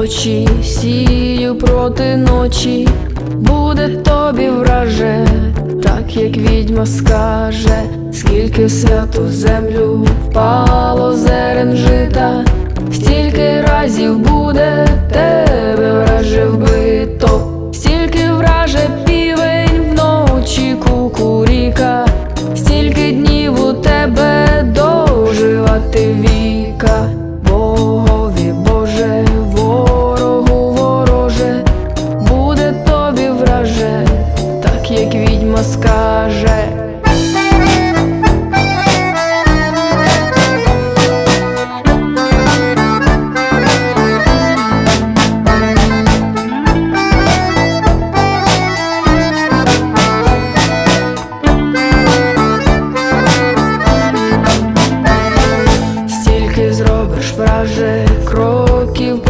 очі, сію проти ночі, буде тобі враже, так як відьма скаже, скільки в святу землю впало зерен жита, стільки разів буде тебе враже вбито, стільки враже. скаже. Зробиш вражих кроків